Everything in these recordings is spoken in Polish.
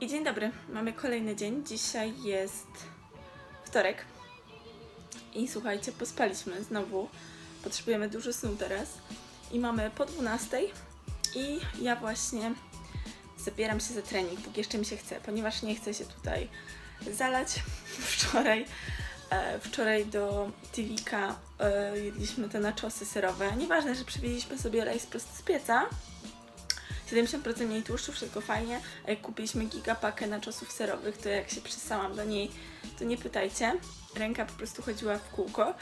I dzień dobry, mamy kolejny dzień. Dzisiaj jest wtorek. I słuchajcie, pospaliśmy znowu. Potrzebujemy dużo snu teraz. I mamy po 12. I ja właśnie zabieram się za trening, póki jeszcze mi się chce, ponieważ nie chcę się tutaj zalać. Wczoraj, e, wczoraj do Tivika e, jedliśmy te naczosy serowe. Nieważne, że przywieźliśmy sobie rejs prosto z pieca. 70% mniej tłuszczu, wszystko fajnie. A jak kupiliśmy gigapakę naczosów serowych, to jak się przysałam do niej, to nie pytajcie. Ręka po prostu chodziła w kółko.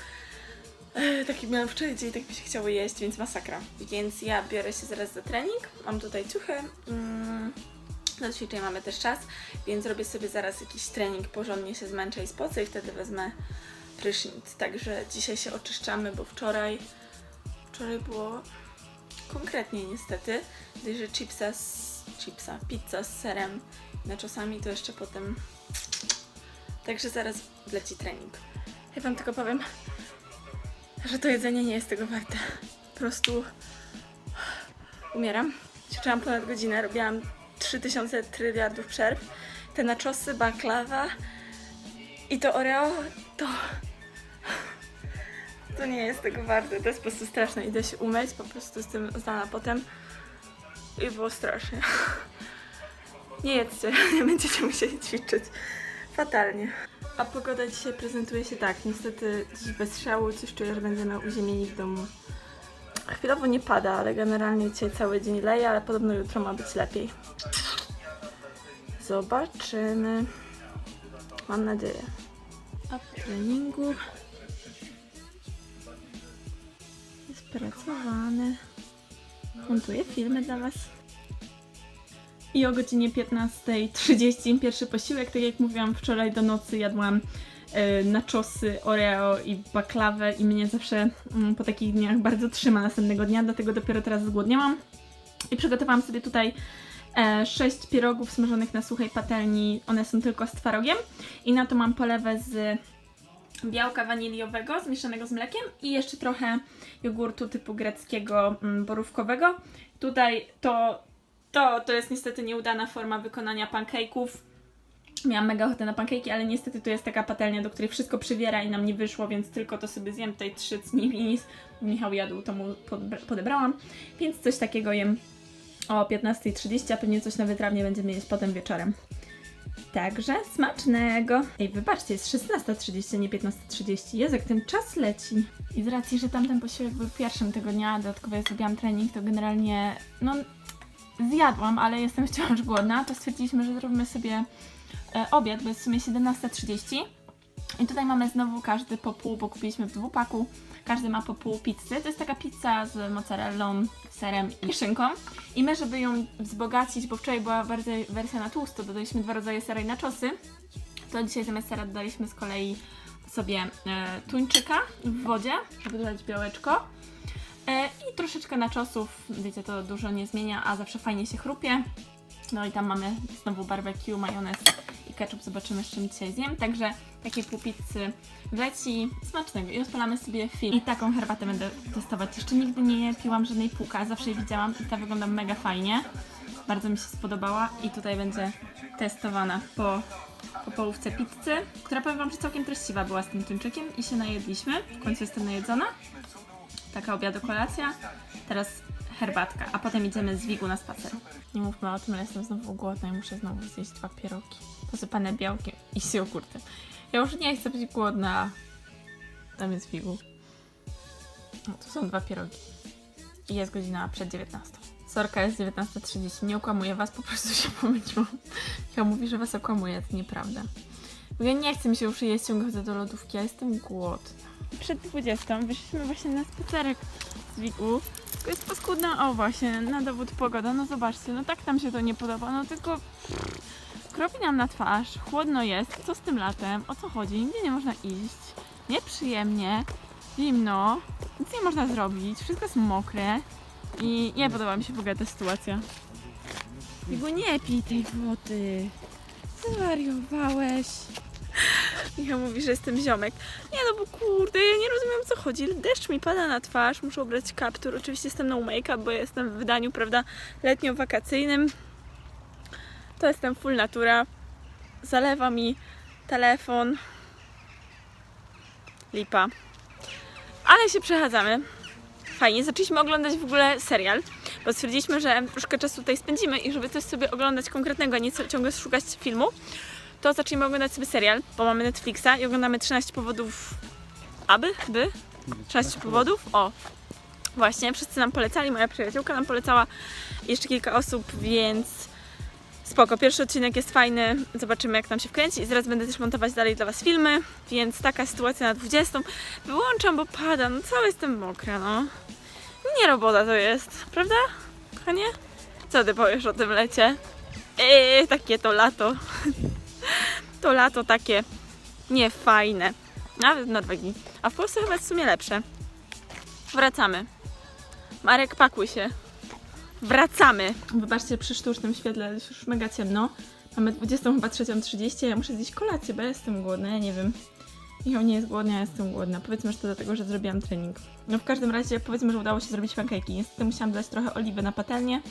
E, Taki miałam wczoraj dzień, tak mi się chciało jeść, więc masakra. Więc ja biorę się zaraz za trening. Mam tutaj ciuchy. Mm, do ćwiczeń mamy też czas, więc robię sobie zaraz jakiś trening, porządnie się zmęczę i spocę i wtedy wezmę prysznic. Także dzisiaj się oczyszczamy, bo wczoraj wczoraj było konkretnie niestety, gdyż że chipsa z chipsa, pizza z serem, naczosami to jeszcze potem Także zaraz wleci trening. Ja wam tylko powiem, że to jedzenie nie jest tego warte. Po prostu umieram. Ćwiczyłam ponad godzinę, robiłam 3000 tryliardów przerw. Te naczosy, baklawa i to Oreo, to... Nie jest tego warte, to jest po prostu straszne. Idę się umyć, po prostu z tym znana potem i było strasznie. Nie jedzcie, nie będziecie musieli ćwiczyć. Fatalnie. A pogoda dzisiaj prezentuje się tak, niestety dziś bez szału, coś czuję, że będziemy uziemieni w domu. Chwilowo nie pada, ale generalnie dzisiaj cały dzień leje, ale podobno jutro ma być lepiej. Zobaczymy. Mam nadzieję. A po treningu jest pracowany. Montuję filmy dla Was. I o godzinie 15.30 pierwszy posiłek, tak jak mówiłam wczoraj do nocy jadłam e, naczosy, oreo i baklawę i mnie zawsze mm, po takich dniach bardzo trzyma następnego dnia, dlatego dopiero teraz zgłodniałam. I przygotowałam sobie tutaj e, sześć pierogów smażonych na suchej patelni, one są tylko z twarogiem i na to mam polewę z białka waniliowego zmieszanego z mlekiem i jeszcze trochę jogurtu typu greckiego mm, borówkowego. Tutaj to to, to jest niestety nieudana forma wykonania pancake'ów. Miałam mega ochotę na pancake'i, ale niestety to jest taka patelnia, do której wszystko przywiera i nam nie wyszło, więc tylko to sobie zjem tutaj trzy cnimi. Michał jadł, to mu podebrałam. Więc coś takiego jem o 15.30, a pewnie coś na wytrawnie będziemy jeść potem wieczorem. Także smacznego! Ej, wybaczcie, jest 16.30, nie 15.30. Jezu, jak ten czas leci. I z racji, że tamten posiłek był pierwszym tego dnia, dodatkowo ja zrobiłam trening, to generalnie, no, zjadłam, ale jestem wciąż głodna, to stwierdziliśmy, że zrobimy sobie e, obiad, bo jest w sumie 17.30. I tutaj mamy znowu każdy po pół, bo kupiliśmy w dwupaku. Każdy ma po pół pizzy. To jest taka pizza z mozzarellą, serem i szynką. I my, żeby ją wzbogacić, bo wczoraj była wersja, wersja na tłusto, dodaliśmy dwa rodzaje sera i naczosy, to dzisiaj zamiast sera dodaliśmy z kolei sobie e, tuńczyka w wodzie, żeby dodać białeczko. E, I troszeczkę naczosów, wiecie, to dużo nie zmienia, a zawsze fajnie się chrupie. No i tam mamy znowu barbecue, majonez ketchup, zobaczymy z czym dzisiaj zjem. Także takie pół pizzy wleci, smacznego i rozpalamy sobie film. I taką herbatę będę testować. Jeszcze nigdy nie piłam żadnej puka, zawsze jej widziałam i ta wygląda mega fajnie. Bardzo mi się spodobała i tutaj będzie testowana po, po połówce pizzy, która powiem Wam, że całkiem treściwa była z tym tuńczykiem i się najedliśmy. W końcu jestem najedzona taka obiadu kolacja, teraz herbatka, a potem idziemy z Wigu na spacer. Nie mówmy o tym, ale jestem znowu głodna i muszę znowu zjeść dwa pierogi posypane białkiem i z jogurtem. Ja już nie chcę być głodna. Tam jest Wigu. No, tu są dwa pierogi. I jest godzina przed 19. Sorka jest 19.30. Nie okłamuję was, po prostu się pomyliłam. Ja mówi, że was okłamuje, to nieprawda. Bo ja nie chcę mi się już jeść, ciągle do lodówki, ja jestem głodna przed 20 wyszliśmy właśnie na spacerek z Wigu. Jest paskudna, o właśnie, na dowód pogoda, no zobaczcie, no tak nam się to nie podoba, no tylko kropi nam na twarz, chłodno jest, co z tym latem, o co chodzi, nigdzie nie można iść, nieprzyjemnie, zimno, nic nie można zrobić, wszystko jest mokre. I nie podoba mi się w ogóle ta sytuacja. Wigu, nie pij tej wody, zwariowałeś. Michał mówi, że jestem ziomek. Nie no, bo kurde, ja nie rozumiem co chodzi. Deszcz mi pada na twarz, muszę ubrać kaptur. Oczywiście jestem no make-up, bo jestem w wydaniu, prawda, letnio-wakacyjnym. To jestem full natura. Zalewa mi telefon. Lipa. Ale się przechadzamy. Fajnie. Zaczęliśmy oglądać w ogóle serial, bo stwierdziliśmy, że troszkę czasu tutaj spędzimy i żeby coś sobie oglądać konkretnego, a nie ciągle szukać filmu, to zaczniemy oglądać sobie serial, bo mamy Netflixa i oglądamy 13 powodów aby, by, 13 powodów, o. Właśnie, wszyscy nam polecali, moja przyjaciółka nam polecała, jeszcze kilka osób, więc spoko. Pierwszy odcinek jest fajny, zobaczymy jak nam się wkręci i zaraz będę też montować dalej dla Was filmy, więc taka sytuacja na 20. Wyłączam, bo pada, no cały jestem mokra, no. Nie robota to jest, prawda, kochanie? Co Ty powiesz o tym lecie? Eee, takie to lato. to lato takie niefajne. Nawet w Norwegii. A w Polsce chyba jest w sumie lepsze. Wracamy. Marek, pakuj się. Wracamy. Wybaczcie, przy sztucznym świetle jest już mega ciemno. Mamy 20, chyba 3.30, ja muszę zjeść kolację, bo ja jestem głodna, ja nie wiem. Michał nie jest głodny, ja jestem głodna. Powiedzmy, że to dlatego, że zrobiłam trening. No w każdym razie powiedzmy, że udało się zrobić pancake'i. Niestety musiałam dać trochę oliwy na patelnię,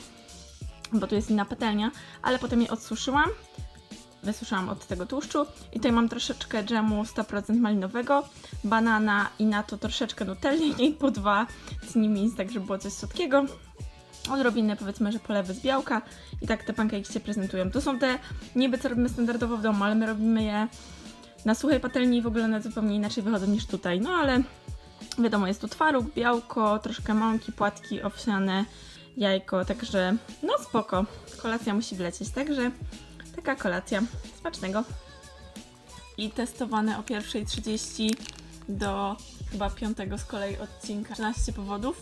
bo tu jest inna patelnia, ale potem je odsuszyłam. Wysuszyłam od tego tłuszczu i tutaj mam troszeczkę dżemu 100% malinowego, banana i na to troszeczkę nutelli po dwa z tak żeby było coś słodkiego odrobinę powiedzmy, że polewy z białka i tak te pankejki się prezentują. To są te niby co robimy standardowo w domu, ale my robimy je na suchej patelni i w ogóle one zupełnie inaczej wychodzą niż tutaj. No ale wiadomo, jest tu twaróg, białko, troszkę mąki, płatki owsiane, jajko, także no spoko. Kolacja musi wlecieć, także taka kolacja. Smacznego. I testowane o 1.30 do chyba piątego z kolei odcinka 13 powodów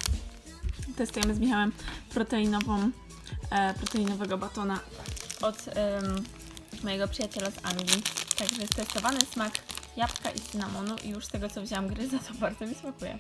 testujemy z Michałem proteinową, e, proteinowego batona od em, mojego przyjaciela z Anglii. Także jest testowany smak jabłka i cynamonu i już z tego co wzięłam gryza, to bardzo mi smakuje.